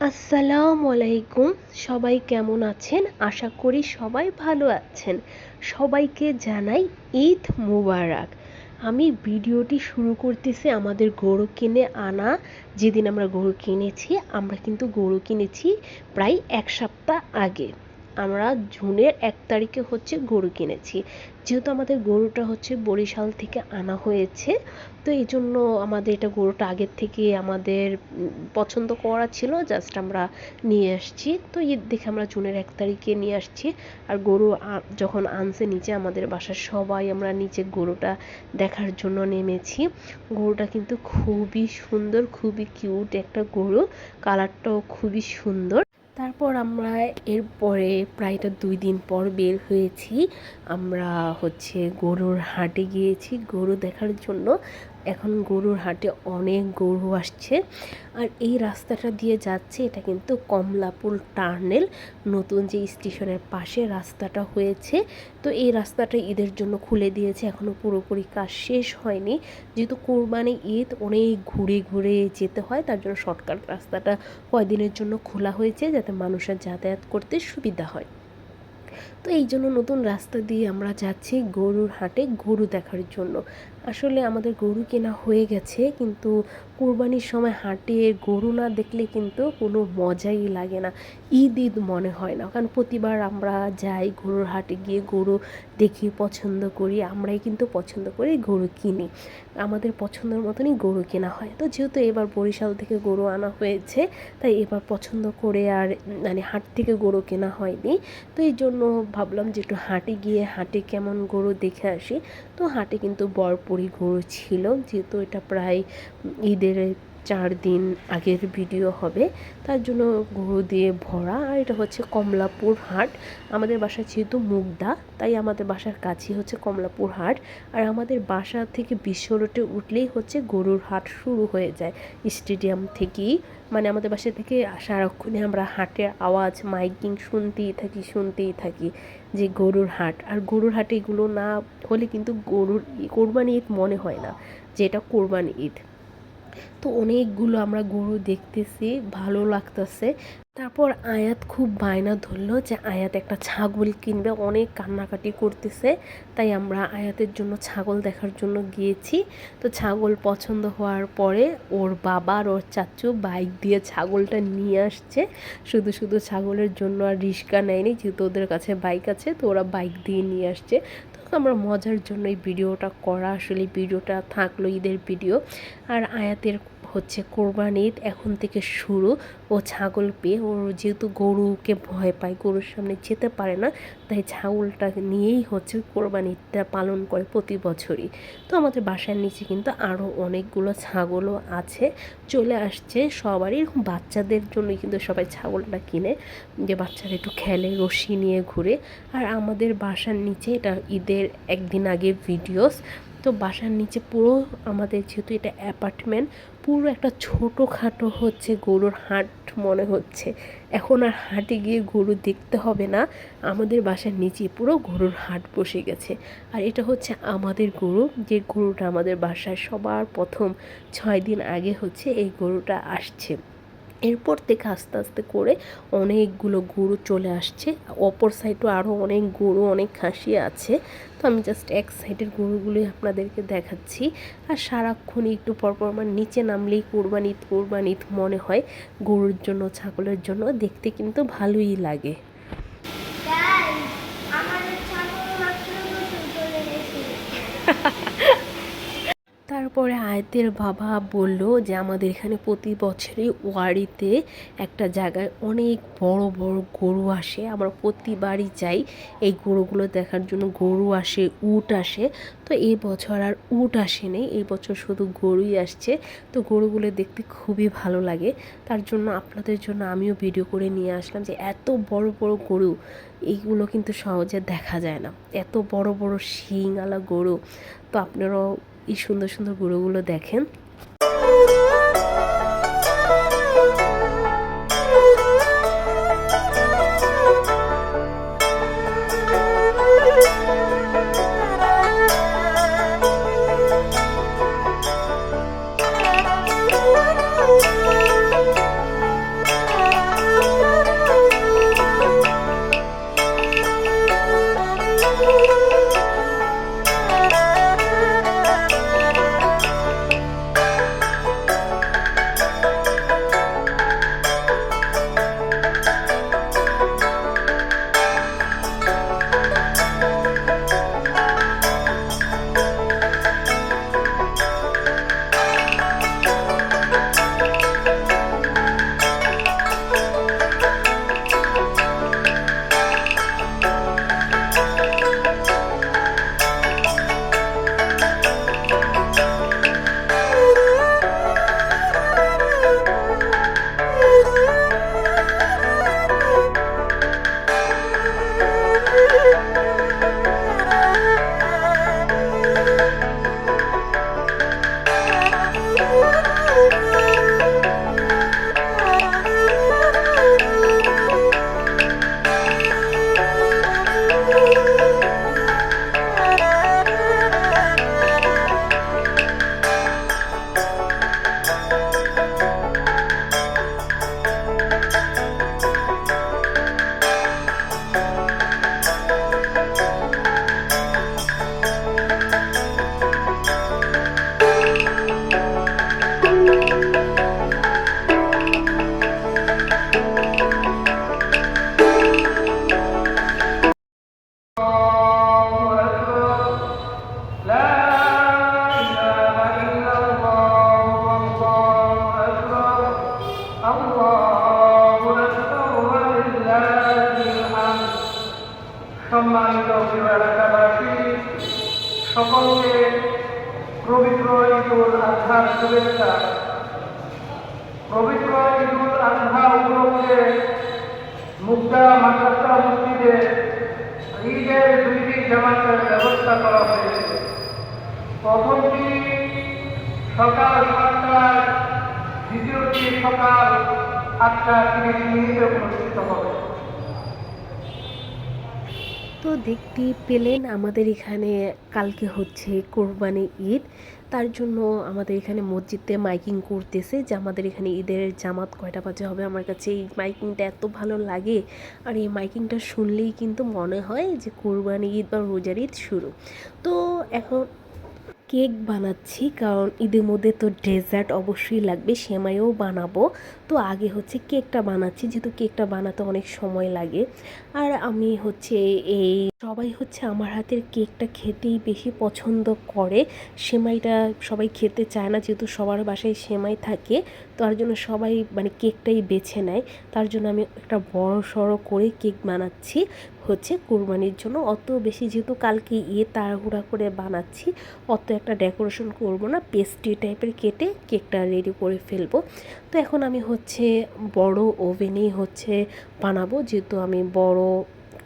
আসসালামু আলাইকুম। সবাই কেমন আছেন? আশা করি সবাই ভালো আছেন। সবাইকে জানাই ঈদ মুবারক। আমি ভিডিওটি শুরু করতেছি আমাদের গরু কিনে আনা। যেদিন আমরা গরু কিনেছি, আমরা কিন্তু গরু কিনেছি প্রায় এক সপ্তাহ আগে। আমরা জুনের এক তারিখে হচ্ছে গরু কিনেছি। যেহেতু আমাদের গরুটা হচ্ছে বরিশাল থেকে আনা হয়েছে, তো এই জন্য আমাদের এটা গরুটা আগের থেকে আমাদের পছন্দ করা ছিল জাস্ট আমরা নিয়ে আসছি। তো ঈদ দেখে আমরা জুনের এক তারিখে নিয়ে আসছি। আর গরু যখন আনছে নিচে আমাদের বাসার সবাই আমরা নিচে গরুটা দেখার জন্য নেমেছি। গরুটা কিন্তু খুবই সুন্দর, খুবই কিউট একটা গরু। কালারটাও খুবই সুন্দর। তারপর আমরা এরপরে প্রায়টা দুই দিন পর বের হয়েছি। আমরা হচ্ছে গরুর হাটে গিয়েছি। গরু দেখার জন্য এখন গরুর হাটে অনেক গরু আসছে। আর এই রাস্তাটা দিয়ে যাচ্ছে, এটা কিন্তু কমলাপুর টার্নেল। নতুন যে স্টেশনের পাশে রাস্তাটা হয়েছে, তো এই রাস্তাটা ঈদের জন্য খুলে দিয়েছে এখনও পুরোপুরি কাজ শেষ হয়নি। যেহেতু কোরবানি ঈদ, অনেক ঘুরে ঘুরে যেতে হয়, তার জন্য শর্টকাট রাস্তাটা কয়দিনের জন্য খোলা হয়েছে, যাতে মানুষের যাতায়াত করতে সুবিধা হয়। তো এই জন্য নতুন রাস্তা দিয়ে আমরা যাচ্ছি গরুর হাটে গরু দেখার জন্য। আসলে আমাদের গরু কেনা হয়ে গেছে, কিন্তু কোরবানির সময় হাটে গরু না দেখলে কিন্তু কোনো মজাই লাগে না, ঈদ ঈদ মনে হয় না। কারণ প্রতিবার আমরা যাই গরুর হাটে গিয়ে গরু দেখি, পছন্দ করি, আমরাই কিন্তু পছন্দ করি, গরু কিনি। আমাদের পছন্দের মতনই গরু কেনা হয়। তো যেহেতু এবার বরিশাল থেকে গরু আনা হয়েছে, তাই এবার পছন্দ করে আর মানে হাট থেকে গরু কেনা হয়নি। তো এই জন্য ভাবলাম যে একটু হাটে গিয়ে হাটে কেমন গরু দেখে আসি। তো হাটে কিন্তু বরপুরি গরু ছিল, যেহেতু এটা প্রায় ঈদের চার দিন আগের ভিডিও হবে। তার জন্য গরু দিয়ে ভরা। আর এটা হচ্ছে কমলাপুর হাট। আমাদের বাসা যেহেতু মুগদা, তাই আমাদের বাসার কাছেই হচ্ছে কমলাপুর হাট। আর আমাদের বাসা থেকে বিশ্ব রোডে উঠলেই হচ্ছে গরুর হাট শুরু হয়ে যায় স্টেডিয়াম থেকেই। মানে আমাদের বাসা থেকে সারাক্ষণে আমরা হাটের আওয়াজ, মাইকিং শুনতেই থাকি শুনতেই থাকি যে গরুর হাট। আর গরুর হাটে এগুলো না হলে কিন্তু গরুর কোরবানি ঈদ মনে হয় না যে এটা কোরবানি ঈদ। তো অনেকগুলো আমরা গরু দেখতেছি, ভালো লাগতেছে। তারপর আয়াত খুব বায়না ধরলো যে আয়াত একটা ছাগল কিনবে, অনেক কান্নাকাটি করতেছে, তাই আমরা আয়াতের জন্য ছাগল দেখার জন্য গিয়েছি। তো ছাগল পছন্দ হওয়ার পরে ওর বাবা আর ওর চাচু বাইক দিয়ে ছাগলটা নিয়ে আসছে। শুধু শুধু ছাগলের জন্য আর রিস্কা নেয়নি, যেহেতু ওদের কাছে বাইক আছে, তো ওরা বাইক দিয়ে নিয়ে আসছে। তো আমরা মজার জন্য এই ভিডিওটা করা, আসলে ভিডিওটা থাকল ঈদের ভিডিও। আর আয়াতের হচ্ছে কোরবান ঈদ এখন থেকে শুরু। ও ছাগল পেয়ে ওর যেহেতু গরুকে ভয় পায়, গরুর সামনে যেতে পারে না, তাই ছাগলটা নিয়েই হচ্ছে কোরবান ঈদটা পালন করে প্রতি বছরই। তো আমাদের বাসার নিচে কিন্তু আরও অনেকগুলো ছাগলও আছে, চলে আসছে সবারই। বাচ্চাদের জন্যই কিন্তু সবাই ছাগলটা কিনে, যে বাচ্চারা একটু খেলে, রশি নিয়ে ঘুরে। আর আমাদের বাসার নিচে এটা ঈদের একদিন আগে ভিডিওস তো বাসার নিচে পুরো আমাদের যেহেতু এটা অ্যাপার্টমেন্ট পুরো একটা ছোটোখাটো হচ্ছে গরুর হাট মনে হচ্ছে। এখন আর হাটে গিয়ে গরু দেখতে হবে না, আমাদের বাসার নিচে পুরো গরুর হাট বসে গেছে। আর এটা হচ্ছে আমাদের গরু, যে গরুটা আমাদের বাসায় সবার প্রথম ছয় দিন আগে হচ্ছে এই গরুটা আসছে। এরপর থেকে আস্তে আস্তে করে অনেকগুলো গরু চলে আসছে। অপর সাইডও আরও অনেক গরু অনেক খাসি আছে। তো আমি জাস্ট এক সাইডের গরুগুলোই আপনাদেরকে দেখাচ্ছি। আর সারাক্ষণ একটু পরপর আমার নিচে নামলেই কোরবান ঈদ কোরবান ঈদ মনে হয় গরুর জন্য ছাগলের জন্য। দেখতে কিন্তু ভালোই লাগে। তারপরে আয়তের বাবা বলল যে, আমাদের এখানে প্রতি বছরই ওয়ারিতে একটা জায়গায় অনেক বড় বড় গরু আসে। আমরা প্রতিবারই যাই এই গরুগুলো দেখার জন্য। গরু আসে, উট আসে। তো এই বছর আর উট আসেনি এই বছর শুধু গরুই আসছে। তো গরুগুলো দেখতে খুবই ভালো লাগে। তার জন্য আপনাদের জন্য আমিও ভিডিও করে নিয়ে আসলাম যে, এত বড় বড় গরু, এইগুলো কিন্তু সহজে দেখা যায় না। এত বড় বড় শিং গরু। তো আপনারাও এই সুন্দর সুন্দর গুঁড়োগুলো দেখেন। সকলকে পবিত্র ঈদুল আজহার শুভেচ্ছা। পবিত্র ঈদুল আজহা উপলক্ষে মুক্তা মাদ্রাসা মসজিদে ঈদের দুইটি জামাতের ব্যবস্থা করা হয়েছে। প্রথমটি সকাল সাতটায় দ্বিতীয়টি সকাল আটটা তিরিশ মিনিটে অনুষ্ঠিত হবে। তো দেখতে পেলেন আমাদের এখানে কালকে হচ্ছে কোরবানি ঈদ। তার জন্য আমাদের এখানে মসজিদে মাইকিং করতেছে যে আমাদের এখানে ঈদের জামাত কয়টা বাজে হবে। আমার কাছে এই মাইকিংটা এত ভালো লাগে আর এই মাইকিংটা শুনলেই কিন্তু মনে হয় যে কোরবানি ঈদ বা রোজার ঈদ শুরু। তো এখন কেক বানাচ্ছি, কারণ ঈদের মধ্যে তো ডেজার্ট অবশ্যই লাগবে, সেমাইও বানাবো। তো আগে হচ্ছে কেকটা বানাচ্ছি, যেহেতু কেকটা বানাতে অনেক সময় লাগে। আর আমি হচ্ছে এই, সবাই হচ্ছে আমার হাতের কেকটা খেতেই বেশি পছন্দ করে। সেমাইটা সবাই খেতে চায় না, যেহেতু সবার বাসায় সেমাই থাকে, তার জন্য সবাই মানে কেকটাই বেছে নেয়। তার জন্য আমি একটা বড় সড়ো করে কেক বানাচ্ছি। হচ্ছে কুরবানির জন্য। অত বেশি যেহেতু কালকে ইয়ে তাড়াহুড়া করে বানাচ্ছি, অত একটা ডেকোরেশন করব না। পেস্ট্রি টাইপের কেটে কেকটা রেডি করে ফেলব। তো এখন আমি হচ্ছে বড় ওভেনেই হচ্ছে বানাবো। যেহেতু আমি বড়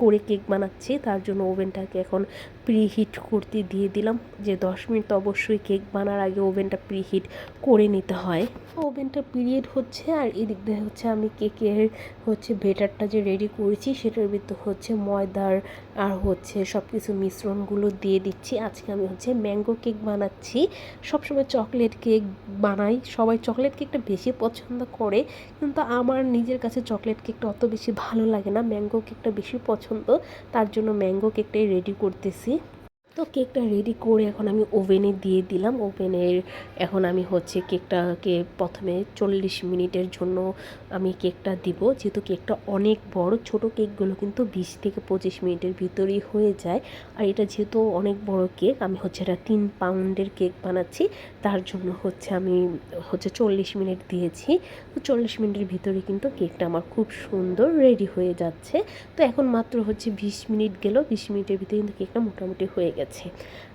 করে কেক বানাচ্ছি, তার জন্য ওভেনটাকে এখন প্রিহিট করতে দিয়ে দিলাম। যে দশ মিনিট তো অবশ্যই কেক বানার আগে ওভেনটা প্রিহিট করে নিতে হয়। ওভেনটা পিরিয়ড হচ্ছে আর এদিক দিয়ে হচ্ছে আমি কেকের হচ্ছে বেটারটা যে রেডি করেছি সেটার ভিতর হচ্ছে ময়দার আর হচ্ছে সব কিছু মিশ্রণগুলো দিয়ে দিচ্ছি। আজকে আমি হচ্ছে ম্যাঙ্গো কেক বানাচ্ছি। সবসময় চকলেট কেক বানাই। সবাই চকলেট কেকটা বেশি পছন্দ করে, কিন্তু আমার নিজের কাছে চকলেট কেকটা অত বেশি ভালো লাগে না। ম্যাঙ্গো কেকটা বেশি পছন্দ, তার জন্য ম্যাঙ্গো কেকটাই রেডি করতেছি। তো কেকটা রেডি করে এখন আমি ওভেনে দিয়ে দিলাম। ওভেনের এখন আমি হচ্ছে কেকটাকে প্রথমে চল্লিশ মিনিটের জন্য আমি কেকটা দিব। যেহেতু কেকটা অনেক বড়, ছোট কেকগুলো কিন্তু বিশ থেকে পঁচিশ মিনিটের ভিতরেই হয়ে যায়। আর এটা যেহেতু অনেক বড় কেক, আমি হচ্ছে এটা তিন পাউন্ডের কেক বানাচ্ছি। তার জন্য হচ্ছে আমি হচ্ছে চল্লিশ মিনিট দিয়েছি। তো চল্লিশ মিনিটের ভিতরে কিন্তু কেকটা আমার খুব সুন্দর রেডি হয়ে যাচ্ছে। তো এখন মাত্র হচ্ছে বিশ মিনিট গেল। বিশ মিনিটের ভিতরে কিন্তু কেকটা মোটামুটি হয়ে গেছে।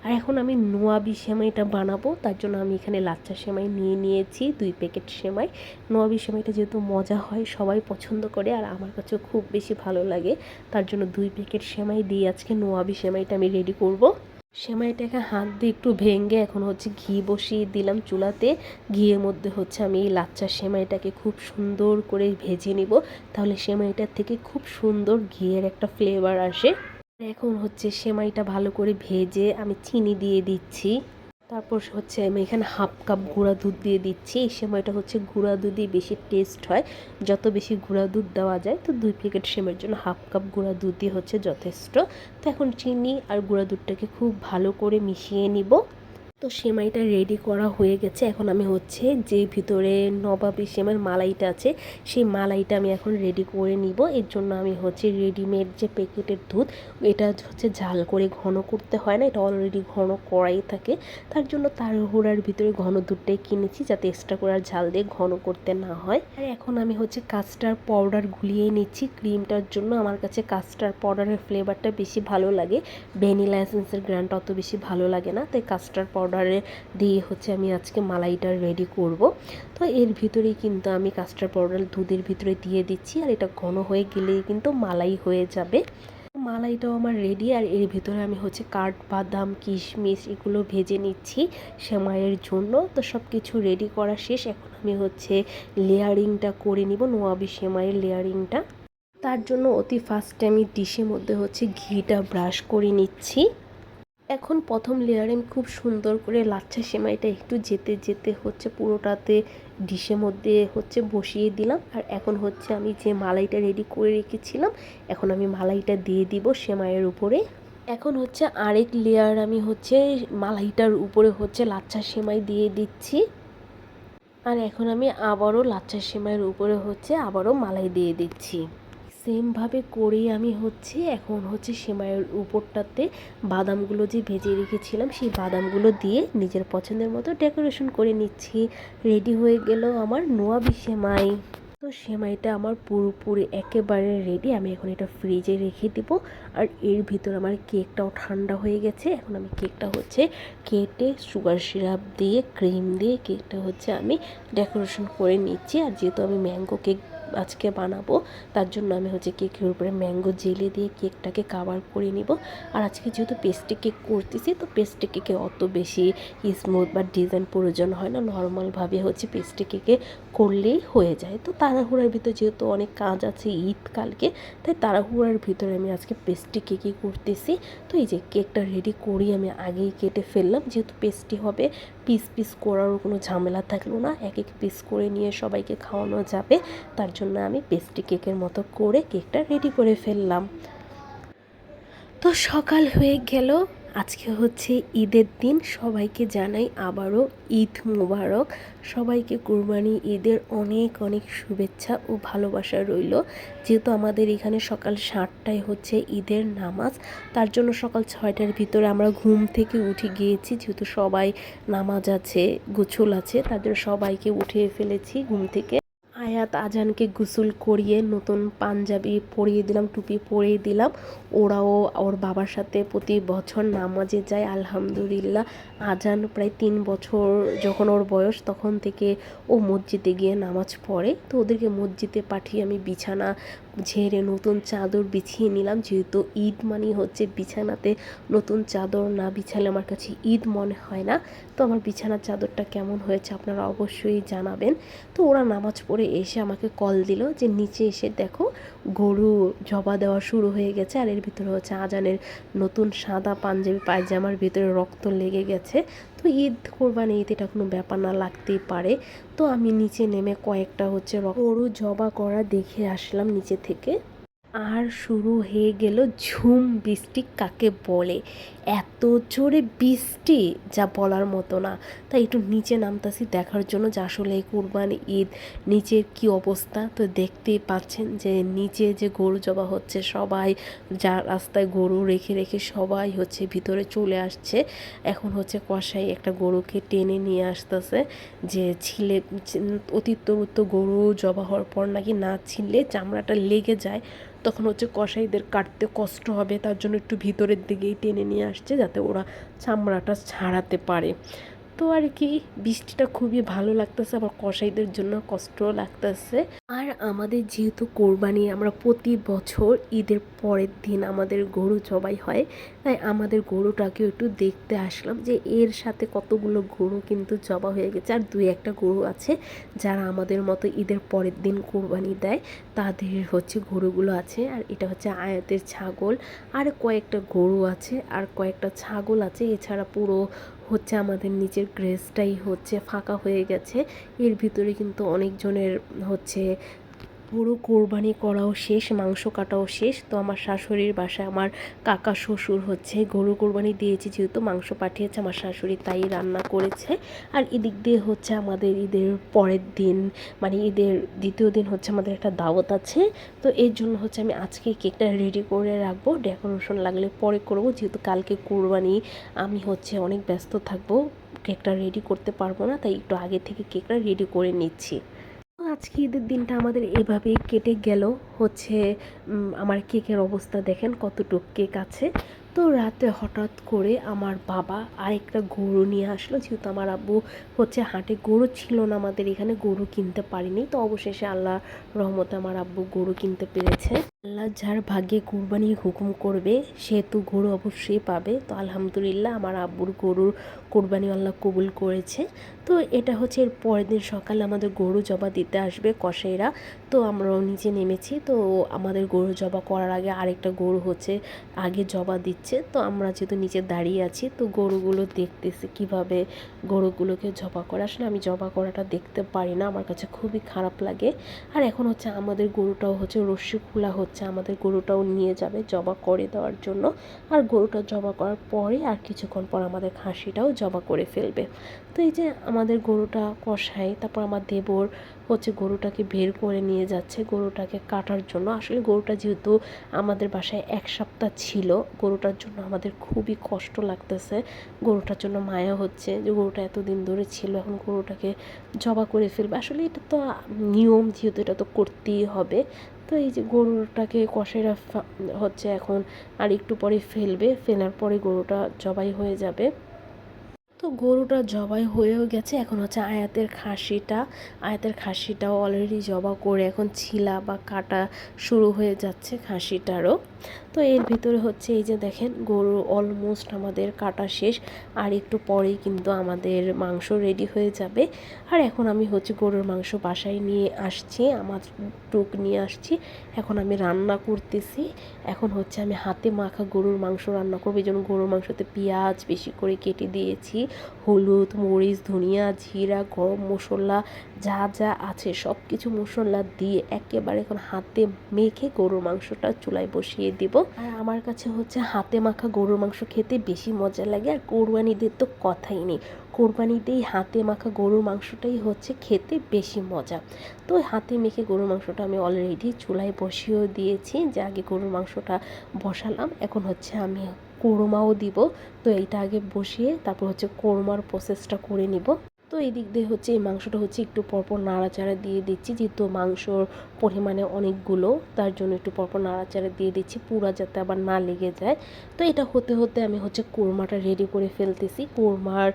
আর এখন আমি নোয়াবি সেমাইটা বানাবো, তার জন্য আমি এখানে লাচ্চা সেমাই নিয়ে নিয়েছি, দুই প্যাকেট সেমাই। নোয়াবি সেমাইটা যেহেতু মজা হয়, সবাই পছন্দ করে আর আমার কাছেও খুব বেশি ভালো লাগে, তার জন্য দুই প্যাকেট সেমাই দিয়ে আজকে নোয়াবি সেমাইটা আমি রেডি করব। সেমাইটাকে হাত দিয়ে একটু ভেঙে এখন হচ্ছে ঘি বসিয়ে দিলাম চুলাতে, ঘিয়ের মধ্যে হচ্ছে আমি এই লাচ্চা সেমাইটাকে খুব সুন্দর করে ভেজে নিব, তাহলে সেমাইটার থেকে খুব সুন্দর ঘিয়ের একটা ফ্লেভার আসে। এখন হচ্ছে সেমাইটা ভালো করে ভেজে আমি চিনি দিয়ে দিচ্ছি। তারপর হচ্ছে আমি এখানে হাফ কাপ গুঁড়া দুধ দিয়ে দিচ্ছি। এই সেমাইটা হচ্ছে গুঁড়া দুধই বেশি টেস্ট হয়। যত বেশি গুঁড়া দুধ দেওয়া যায়, তো দুই প্যাকেট সেমাইয়ের জন্য হাফ কাপ গুঁড়া দুধই হচ্ছে যথেষ্ট। তো এখন চিনি আর গুঁড়া দুধটাকে খুব ভালো করে মিশিয়ে নিব। তো সেমাইটা রেডি করা হয়ে গেছে। এখন আমি হচ্ছে যে ভিতরে নবাবি সেমাইয়ের মালাইটা আছে, সেই মালাইটা আমি এখন রেডি করে নিব। এর জন্য আমি হচ্ছে রেডিমেড যে প্যাকেটের দুধ, এটা হচ্ছে ঝাল করে ঘন করতে হয় না, এটা অলরেডি ঘন করাই থাকে। তার জন্য তাড়াহুড়ার ভিতরে ঘন দুধটাই কিনেছি যাতে এক্সট্রা করে আর ঝাল দিয়ে ঘন করতে না হয়। আর এখন আমি হচ্ছে কাস্টার পাউডার গুলিয়ে নিচ্ছি। ক্রিমটার জন্য আমার কাছে কাস্টার পাউডারের ফ্লেভারটা বেশি ভালো লাগে। ভ্যানিলা এসেন্সের গ্র্যান্ড অত বেশি ভালো লাগে না। তাই কাস্টার পাউডারে দিয়ে হচ্ছে আমি আজকে মালাইটা রেডি করব। তো এর ভিতরেই কিন্তু আমি কাস্টার পাউডার দুধের ভিতরে দিয়ে দিচ্ছি আর এটা ঘন হয়ে গেলেই কিন্তু মালাই হয়ে যাবে। মালাইটাও আমার রেডি আর এর ভিতরে আমি হচ্ছে কাঠ বাদাম কিশমিশ এগুলো ভেজে নিচ্ছি সেমাইয়ের জন্য। তো সব কিছু রেডি করা শেষ। এখন আমি হচ্ছে লেয়ারিংটা করে নিব, নোয়াবি সেমাইয়ের লেয়ারিংটা। তার জন্য অতি ফার্স্টে আমি ডিশের মধ্যে হচ্ছে ঘিটা ব্রাশ করে নিচ্ছি। এখন প্রথম লেয়ারে আমি খুব সুন্দর করে লাচ্ছা সেমাইটা একটু যেতে যেতে হচ্ছে, পুরোটাতে ডিশের মধ্যে হচ্ছে বসিয়ে দিলাম। আর এখন হচ্ছে আমি যে মালাইটা রেডি করে রেখেছিলাম, এখন আমি মালাইটা দিয়ে দিব সেমাইয়ের উপরে। এখন হচ্ছে আরেক লেয়ার আমি হচ্ছে মালাইটার উপরে হচ্ছে লাচ্ছা সেমাই দিয়ে দিচ্ছি। আর এখন আমি আবারও লাচ্ছা সেমাইয়ের উপরে হচ্ছে আবারও মালাই দিয়ে দিচ্ছি। সেমভাবে করেই আমি হচ্ছে এখন হচ্ছে সেমাইয়ের উপরটাতে বাদামগুলো যে ভেজে রেখেছিলাম, সেই বাদামগুলো দিয়ে নিজের পছন্দের মতো ডেকোরেশন করে নিচ্ছি। রেডি হয়ে গেল আমার নোয়াবি সেমাই। তো সেমাইটা আমার পুরোপুরি একেবারে রেডি। আমি এখন এটা ফ্রিজে রেখে দেবো। আর এর ভিতর আমার কেকটাও ঠান্ডা হয়ে গেছে। এখন আমি কেকটা হচ্ছে কেটে সুগার সিরাপ দিয়ে ক্রিম দিয়ে কেকটা হচ্ছে আমি ডেকোরেশন করে নিচ্ছি। আর যেহেতু আমি ম্যাঙ্গো কেক আজকে বানাবো। তার জন্য আমি হচ্ছে কেকের উপরে ম্যাঙ্গো জেলি দিয়ে কেকটাকে কাভার করে নিব। আর আজকে যেহেতু পেস্ট্রি কেক করতেছি, তো পেস্ট্রি কেকে অত বেশি স্মুথ বা ডিজাইন প্রয়োজন হয় না। নর্মালভাবে হচ্ছে পেস্ট্রি কেকে করলেই হয়ে যায়। তো তাড়াহুড়ার ভিতরে যেহেতু অনেক কাজ আছে ঈদ কালকে, তাই তাড়াহুড়ার ভিতরে আমি আজকে পেস্ট্রি কেকই করতেছি। তো এই যে কেকটা রেডি করি আমি আগেই কেটে ফেললাম। যেহেতু পেস্টি হবে পিস পিস করারও কোনো ঝামেলা থাকল না। এক এক পিস করে নিয়ে সবাইকে খাওয়ানো যাবে। তার জন্য আমি পেস্ট্রি কেকের মতো করে কেকটা রেডি করে ফেললাম। তো সকাল হয়ে গেল। আজকে হচ্ছে ঈদের দিন। সবাইকে জানাই আবারও ঈদ মুবারক। সবাইকে কুরবানি ঈদের অনেক অনেক শুভেচ্ছা ও ভালোবাসা রইল। যেহেতু আমাদের এখানে সকাল সাতটায় হচ্ছে ঈদের নামাজ, তার জন্য সকাল ছয়টার ভিতরে আমরা ঘুম থেকে উঠে গিয়েছি। যেহেতু সবাই নামাজ আছে, গোছল আছে তাদের সবাইকে উঠিয়ে ফেলেছি ঘুম থেকে। আয়াত আজানকে গোসল করিয়ে নতুন পাঞ্জাবি পরিয়ে দিলাম, টুপি পরিয়ে দিলাম। ওরাও ওর বাবার সাথে প্রতি বছর নামাজে যায়, আলহামদুলিল্লাহ। আজান প্রায় তিন বছর যখন ওর বয়স, তখন থেকে ও মসজিদে গিয়ে নামাজ পড়ে। তো ওদেরকে মসজিদে পাঠিয়ে আমি বিছানা ঝেড়ে নতুন চাদর বিছিয়ে নিলাম। যেহেতু ঈদ মানে হচ্ছে বিছানাতে নতুন চাদর না বিছালে আমার কাছে ঈদ মনে হয় না। তো আমার বিছানার চাদরটা কেমন হয়েছে আপনারা অবশ্যই জানাবেন। তো ওরা নামাজ পড়ে এসে আমাকে কল দিল যে, নিচে এসে দেখো গরু জবা দেওয়া শুরু হয়ে গেছে আর এর ভিতরে হচ্ছে আজানের নতুন সাদা পাঞ্জাবি পায়জামার ভিতরে রক্ত লেগে গেছে। তো ঈদ কোরবানি, ঈদ এটা কোনো ব্যাপার না, লাগতেই পারে। তো আমি নিচে নেমে কয়েকটা হচ্ছে গরু জবা করা দেখে আসলাম নিচে থেকে। আর শুরু হয়ে গেল ঝুম বৃষ্টি কাকে বলে। এত জোরে বৃষ্টি, যা বলার মতো না। তাই একটু নিচে নামতাছি দেখার জন্য যে আসলে এই কুরবানি ঈদ নিচের কি অবস্থা। তো দেখতেই পাচ্ছেন যে নিচে যে গরু জবা হচ্ছে, সবাই যা রাস্তায় গরু রেখে রেখে সবাই হচ্ছে ভিতরে চলে আসছে। এখন হচ্ছে কষাই একটা গরুকে টেনে নিয়ে আসতেছে যে ছিলে অতিরিক্ত গরু জবা হওয়ার পর নাকি না ছিলে চামড়াটা লেগে যায়। তখন হচ্ছে কষাইদের কাটতে কষ্ট হবে, তার জন্য একটু ভিতরের দিকেই টেনে নিয়ে আসছে যাতে ওরা চামড়াটা ছাড়াতে পারে। তো আর কি, বৃষ্টিটা খুবই ভালো লাগতেছে আবার কসাইদের জন্য কষ্ট লাগতেছে। আর আমাদের যেহেতু কোরবানি, আমরা প্রতি বছর ঈদের পরের দিন আমাদের গরু জবাই হয়, তাই আমাদের গরুটাকে একটু দেখতে আসলাম যে এর সাথে কতগুলো গরু কিন্তু জবা হয়ে গেছে। আর দুই একটা গরু আছে যারা আমাদের মতো ঈদের পরের দিন কোরবানি দেয়, তাদের হচ্ছে গরুগুলো আছে। আর এটা হচ্ছে আয়াতের ছাগল। আর কয়েকটা গরু আছে, আর কয়েকটা ছাগল আছে, এছাড়া পুরো হচ্ছে আমাদের নিচের গ্রেসটাই হচ্ছে ফাঁকা হয়ে গেছে। এর ভিতরে কিন্তু অনেকজনের হচ্ছে পুরো কোরবানি করাও শেষ, মাংস কাটাও শেষ। তো আমার শাশুড়ির বাসায় আমার কাকা শ্বশুর হচ্ছে, গরু কোরবানি দিয়েছি, যেহেতু মাংস পাঠিয়েছে, আমার শাশুড়ি তাই রান্না করেছে। আর এদিক দিয়ে হচ্ছে আমাদের ঈদের পরের দিন মানে ঈদের দ্বিতীয় দিন হচ্ছে আমাদের একটা দাওয়াত আছে। তো এর জন্য হচ্ছে আমি আজকে কেকটা রেডি করে রাখব। ডেকোরেশন লাগলে পরে করব, যেহেতু কালকে কোরবানি, আমি হচ্ছে অনেক ব্যস্ত থাকব। কেকটা রেডি করতে পারব না, তাই একটু আগে থেকে কেকটা রেডি করে নিচ্ছি। আজকে ঈদের দিনটা আমাদের এভাবেই কেটে গেল। হচ্ছে আমার কেকের অবস্থা দেখেন কতটুক কেক আছে। তো রাতে হঠাৎ করে আমার বাবা আরেকটা গরু নিয়ে আসলো। যেহেতু আমার আব্বু হচ্ছে হাটে গরু ছিল না আমাদের এখানে, গরু কিনতে পারিনি। তো অবশেষে আল্লাহ রহমতে আমার আব্বু গরু কিনতে পেরেছে। আল্লাহ যার ভাগ্যে কুরবানি হুকুম করবে, সে তো গরু অবশ্যই পাবে। তো আলহামদুলিল্লাহ আমার আব্বুর গরুর কোরবানি আল্লাহ কবুল করেছে। তো এটা হচ্ছে এর পরের দিন সকালে আমাদের গরু জবা দিতে আসবে কষাইরা। তো আমরাও নিচে নেমেছি। তো আমাদের গরু জবা করার আগে আরেকটা গরু হচ্ছে, আগে জবা দিচ্ছে। তো আমরা যেহেতু নিচে দাঁড়িয়ে আছি, তো গরুগুলো দেখতেছি কীভাবে গরুগুলোকে জবা করে। আসলে আমি জবা করাটা দেখতে পারি না, আমার কাছে খুবই খারাপ লাগে। আর এখন হচ্ছে আমাদের গরুটাও হচ্ছে রশ্মি খোলা হচ্ছে হচ্ছে আমাদের গরুটাও নিয়ে যাবে জবা করে দেওয়ার জন্য। আর গরুটা জবা করার পরে আর কিছুক্ষণ পর আমাদের খাসিটাও জবা করে ফেলবে। তো এই যে আমাদের গরুটা কষাই তারপর আমার দেবর হচ্ছে গরুটাকে বের করে নিয়ে যাচ্ছে গরুটাকে কাটার জন্য। আসলে গরুটা যেহেতু আমাদের বাসায় এক সপ্তাহ ছিল, গরুটার জন্য আমাদের খুবই কষ্ট লাগতেছে। গরুটার জন্য মায়া হচ্ছে যে গরুটা এতদিন ধরে ছিল, এখন গরুটাকে জবা করে ফেলবে। আসলে এটা তো নিয়ম, যেহেতু এটা তো করতেই হবে। তো এই যে গরুটাকে কষাইরা হচ্ছে এখন, আর একটু পরে ফেলবে, ফেলার পরে গরুটা জবাই হয়ে যাবে। তো গরুটা জবাই হয়েও গেছে, এখন হচ্ছে আয়াতের খাসিটা, আয়াতের খাসিটাও অলরেডি জবা করে এখন ছিলা বা কাটা শুরু হয়ে যাচ্ছে খাসিটারও। তো এর ভিতরে হচ্ছে এই যে দেখেন, গরু অলমোস্ট আমাদের কাটা শেষ, আর একটু পরেই কিন্তু আমাদের মাংস রেডি হয়ে যাবে। আর এখন আমি হচ্ছে গরুর মাংস বাসায় নিয়ে আসছি, আমার টুক নিয়ে আসছি, এখন আমি রান্না করতেছি। এখন হচ্ছে আমি হাতে মাখা গরুর মাংস রান্না করব, এই জন্য গরুর মাংসতে পেঁয়াজ বেশি করে কেটে দিয়েছি, হলুদ, মরিচ, ধনিয়া, জিরা, গরম মশলা, যা যা আছে সব কিছু মশলা দিয়ে একেবারে এখন হাতে মেখে গরুর মাংসটা চুলায় বসিয়ে দিব। আর আমার কাছে হচ্ছে হাতে মাখা গরুর মাংস খেতে বেশি মজা লাগে, আর কোরবানিদের তো কথাই নেই। কোরবানিতেই হাতে মাখা গরুর মাংসটাই হচ্ছে খেতে বেশি মজা। তো হাতে মেখে গরুর মাংসটা আমি অলরেডি চুলায় বসিয়েও দিয়েছি, যে আগে গরুর মাংসটা বসালাম, এখন হচ্ছে আমি কোরমাও দিব। তো এইটা আগে বসিয়ে তারপর হচ্ছে কোরমার প্রসেসটা করে নিব। তো এই দিক দিয়ে হচ্ছে এই মাংসটা হচ্ছে একটু পরপর নাড়াচাড়া দিয়ে দিচ্ছি, যেহেতু মাংসর পরিমাণে অনেকগুলো, তার জন্য একটু পরপর নাড়াচাড়া দিয়ে দিচ্ছি, পুরা যাতে আবার না লেগে যায়। তো এটা হতে হতে আমি হচ্ছে কোরমাটা রেডি করে ফেলতেছি। কোরমার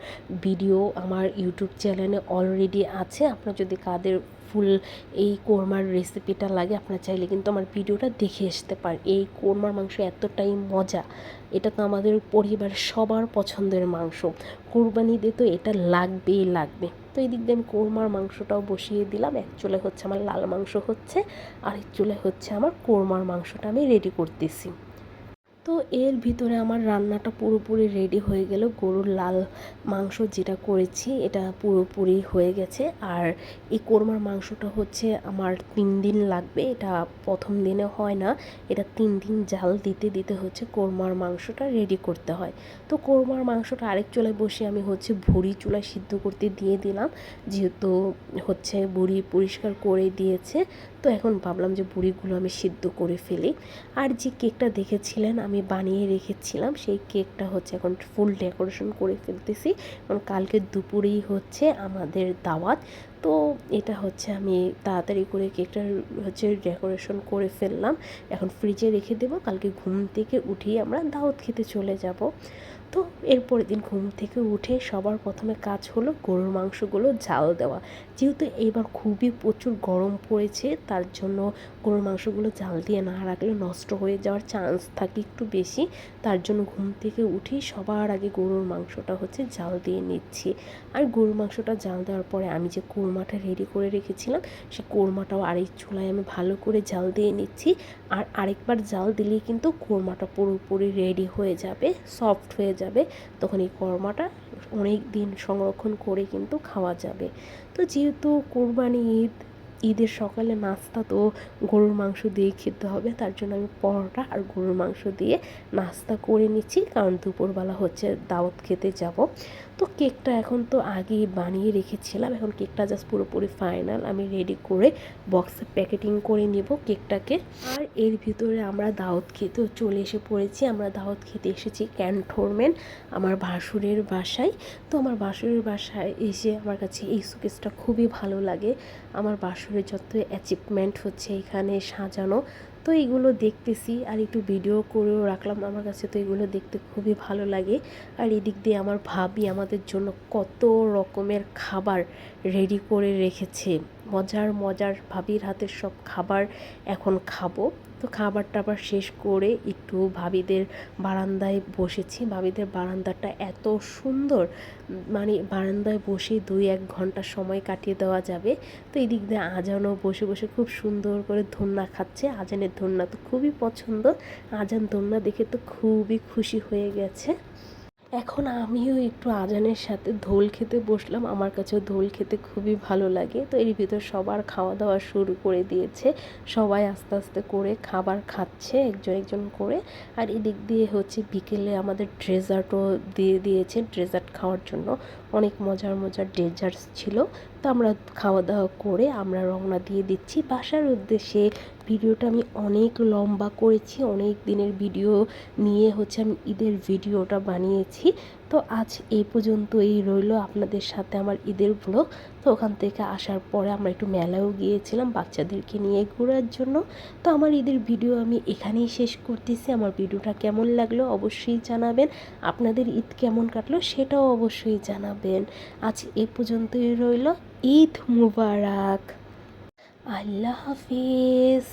ভিডিও আমার ইউটিউব চ্যানেলে অলরেডি আছে, আপনার যদি কাদের ফুল এই কোরমার রেসিপিটা লাগে, আপনারা চাইলে কিন্তু আমার ভিডিওটা দেখে আসতে পারেন। এই কোরমার মাংস এতটাই মজা, এটা তো আমাদের পরিবারের সবার পছন্দের মাংস। কোরবানিতে তো এটা লাগবেই লাগবে। তো এই দিক দিয়ে আমি কোরমার মাংসটাও বসিয়ে দিলাম। এক চুলে হচ্ছে আমার লাল মাংস হচ্ছে আর এক চুলে হচ্ছে আমার কোরমার মাংসটা আমি রেডি করতেছি। তো এর ভিতরে আমার রান্নাটা পুরোপুরি রেডি হয়ে গেল। গরুর লাল মাংস যেটা করেছি, এটা পুরোপুরি হয়ে গেছে। আর এই কোরমার মাংসটা হচ্ছে আমার তিন দিন লাগবে। এটা প্রথম দিনে হয় না। এটা তিন দিন জাল দিতে দিতে হচ্ছে কোরমার মাংসটা রেডি করতে হয়। তো কোরমার মাংসটা আরেক চুলায় বসে আমি হচ্ছে ভুড়ি চুলায় সিদ্ধ করতে দিয়ে দিলাম। যেহেতু হচ্ছে বুড়ি পরিষ্কার করে দিয়েছে তো এখন ভাবলাম যে বুড়িগুলো আমি সিদ্ধ করে ফেলি। আর যে কেকটা দেখেছিলেন, আমি বানিয়ে রেখেছিলাম, সেই কেকটা হচ্ছে এখন ফুল ডেকোরেশন করে ফেলতেছি। কারণ কালকে দুপুরেই হচ্ছে আমাদের দাওয়াত। তো এটা হচ্ছে আমি তাড়াতাড়ি করে কেকটার হচ্ছে ডেকোরেশন করে ফেললাম। এখন ফ্রিজে রেখে দেবো। কালকে ঘুম থেকে উঠিয়ে আমরা দাওয়াত খেতে চলে যাব। তো এরপরের দিন ঘুম থেকে উঠে সবার প্রথমে কাজ হলো গরুর মাংসগুলো জাল দেওয়া। যেহেতু এবার খুবই প্রচুর গরম পড়েছে, তার জন্য গরুর মাংসগুলো জাল দিয়ে না রাখলে নষ্ট হয়ে যাওয়ার চান্স থাকে একটু বেশি। তার জন্য ঘুম থেকে উঠেই সবার আগে গরুর মাংসটা হচ্ছে জাল দিয়ে নিচ্ছি। আর গরুর মাংসটা জাল দেওয়ার পরে আমি যে কোরমাটা রেডি করে রেখেছিলাম। সে কোরমাটাও আরেক চুলায় আমি ভালো করে জাল দিয়ে নিচ্ছি। আর আরেকবার জাল দিলেই কিন্তু কোরমাটা পুরোপুরি রেডি হয়ে যাবে সফট হয়ে যাবে। তখন এই কোরমাটা অনেক দিন সংরক্ষণ করে কিন্তু খাওয়া যাবে। তো যেহেতু কোরবানি ঈদ, ঈদের সকালে নাস্তা তো গরুর মাংস দিয়ে খেতে হবে, তার জন্য আমি পরোটা আর গরুর মাংস দিয়ে নাস্তা করে নিচ্ছি। কারণ দুপুরবেলা হচ্ছে দাওয়াত খেতে যাব। তো কেকটা এখন তো আগেই বানিয়ে রেখেছিলাম, এখন কেকটা জাস্ট পুরোপুরি ফাইনাল আমি রেডি করে বক্সে প্যাকেটিং করে নেব কেকটাকে। আর এর ভিতরে আমরা দাওয়াত খেতেও চলে এসে পড়েছি, আমরা দাওয়াত খেতে এসেছি ক্যান্টনমেন্ট আমার ভাসুরের বাসায়। তো আমার বাসুরের বাসায় এসে আমার কাছে এই সুকেসটা খুবই ভালো লাগে। আমার বাসুরের যত অ্যাচিভমেন্ট হচ্ছে এখানে সাজানো তো এগুলো দেখতেছি আর একটু ভিডিও করেও রাখলাম। আমার কাছে তো এগুলো দেখতে খুবই ভালো লাগে। আর এদিক দিয়ে আমার ভাবি আমাদের জন্য কত রকমের খাবার রেডি করে রেখেছে। মজার মজার ভাবির হাতের সব খাবার এখন খাব। তো খাবার টাবার শেষ করে একটু ভাবিদের বারান্দায় বসেছি। ভাবিদের বারান্দাটা এত সুন্দর মানে বারান্দায় বসে দুই এক ঘণ্টা সময় কাটিয়ে দেওয়া যাবে। তো এই দিক দিয়ে আজানও বসে বসে খুব সুন্দর করে ধন্যা খাচ্ছে। আজানের ধন্যা তো খুবই পছন্দ। আজান ধন্যা দেখে তো খুবই খুশি হয়ে গেছে। এখন আমিও একটু আজানের সাথে ধোল খেতে বসলাম। আমার কাছেও ধোল খেতে খুবই ভালো লাগে। তো এর ভিতর সবার খাওয়া দাওয়া শুরু করে দিয়েছে। সবাই আস্তে আস্তে করে খাবার খাচ্ছে একজন একজন করে। আর এদিক দিয়ে হচ্ছে বিকেলে আমাদের ড্রেজার্টও দিয়ে দিয়েছে ড্রেজার্ট খাওয়ার জন্য। অনেক মজার মজার ডেজার্টস ছিল। তো আমরা খাওয়া দাওয়া করে আমরা রওনা দিয়ে দিচ্ছি। বাসার উদ্দেশ্যে ভিডিওটা আমি অনেক লম্বা করেছি, অনেক দিনের ভিডিও নিয়ে হচ্ছে আমি ঈদের ভিডিওটা বানিয়েছি। তো আজ এই পর্যন্তই রইল আপনাদের সাথে আমার ঈদের ব্লগ তো ওখান থেকে আসার পরে আমরা একটু মেলাও গিয়েছিলাম বাচ্চাদেরকে নিয়ে ঘোরার জন্য। তো আমার ঈদের ভিডিও আমি এখানেই শেষ করতেছি। আমার ভিডিওটা কেমন লাগল অবশ্যই জানাবেন। আপনাদের ঈদ কেমন কাটলো সেটাও অবশ্যই জানাবেন। আজ এ পর্যন্তই রইল। ঈদ মুবারক। আল্লাহ হাফিজ।